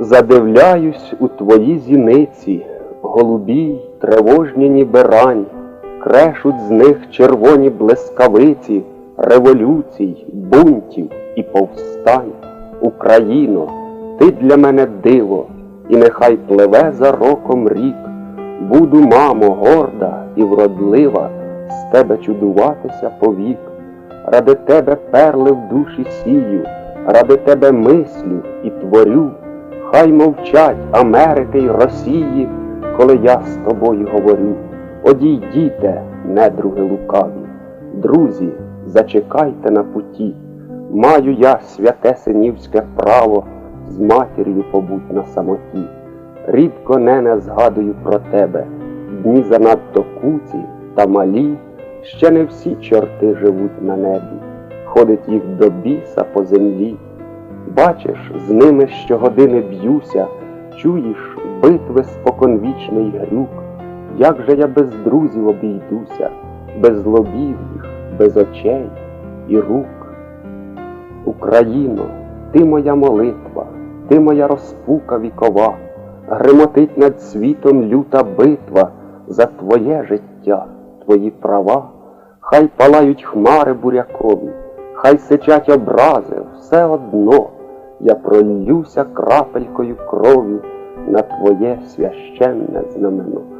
Задивляюсь у твої зіниці, голубій, тривожні ніби рань, крешуть з них червоні блискавиці, революцій, бунтів і повстань. Україно, ти для мене диво, і нехай пливе за роком рік. Буду, мамо, горда і вродлива, з тебе чудуватися повік. Ради тебе перли в душі сію, ради тебе мислю і творю. Хай мовчать Америки й Росії, коли я з тобою говорю. Одійдіте, недруги лукаві, друзі, зачекайте на путі. Маю я святе синівське право з матір'ю побуть на самоті. Рідко нене згадую про тебе, дні занадто куці та малі, ще не всі чорти живуть на небі, ходить їх до біса по землі. Бачиш, з ними щогодини б'юся, чуєш битви споконвічний грюк, як же я без друзів обійдуся, без лобів їх, без очей і рук. Україно, ти моя молитва, ти моя розпука вікова, гримотить над світом люта битва за твоє життя, твої права, хай палають хмари бурякові, хай сичать образи, все одно я пролюся крапелькою крові на твоє священне знамено.